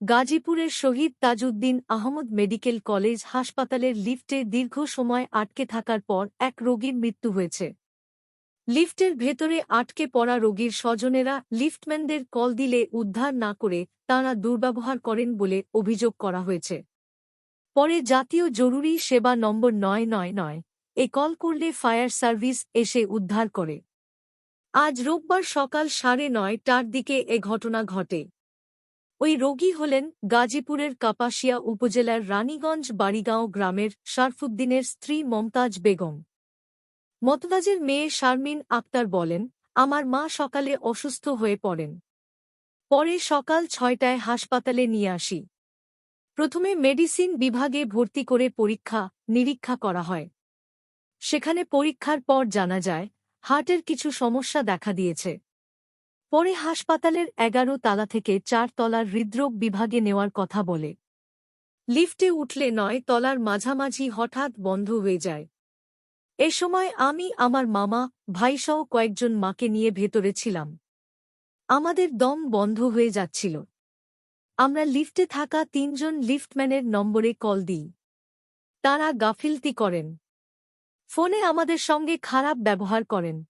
গাজীপুরের Shaheed Tajuddin Ahmad medical college হাসপাতালের লিফটে দীর্ঘ সময় আটকে থাকার পর এক রোগীর মৃত্যু হয়েছে। লিফটের ভেতরে আটকে পড়া রোগীর স্বজনেরা লিফটম্যানদের কল দিলে উদ্ধার না করে তাঁরা দুর্ব্যবহার করেন বলে অভিযোগ করা হয়েছে। পরে জাতীয় জরুরি সেবা নম্বর নয় নয় নয় এ কল করলে ফায়ার সার্ভিস এসে উদ্ধার করে। আজ রোববার সকাল সাড়ে নয়টার দিকে এ ঘটনা ঘটে। ওই রোগী হলেন গাজীপুরের কাপাসিয়া উপজেলার রানীগঞ্জ বাড়িগাঁও গ্রামের শারফুদ্দিনের স্ত্রী মমতাজ বেগম। মতদাজের মেয়ে শারমিন আক্তার বলেন, আমার মা সকালে অসুস্থ হয়ে পড়েন। পরে সকাল ছয়টায় হাসপাতালে নিয়ে আসি। প্রথমে মেডিসিন বিভাগে ভর্তি করে পরীক্ষা, নিরীক্ষা করা হয়। সেখানে পরীক্ষার পর জানা যায়, হার্টের কিছু সমস্যা দেখা দিয়েছে। পরে হাসপাতালের এগারো তালা থেকে চার তলার হৃদরোগ বিভাগে নেওয়ার কথা বলে। লিফটে উঠলে নয় তলার মাঝামাঝি হঠাৎ বন্ধ হয়ে যায়। এ সময় আমি, আমার মামা ভাইসহ কয়েকজন মাকে নিয়ে ভেতরে ছিলাম। আমাদের দম বন্ধ হয়ে যাচ্ছিল। আমরা লিফটে থাকা তিনজন লিফটম্যানের নম্বরে কল দিই। তারা গাফিলতি করেন। ফোনে আমাদের সঙ্গে খারাপ ব্যবহার করেন।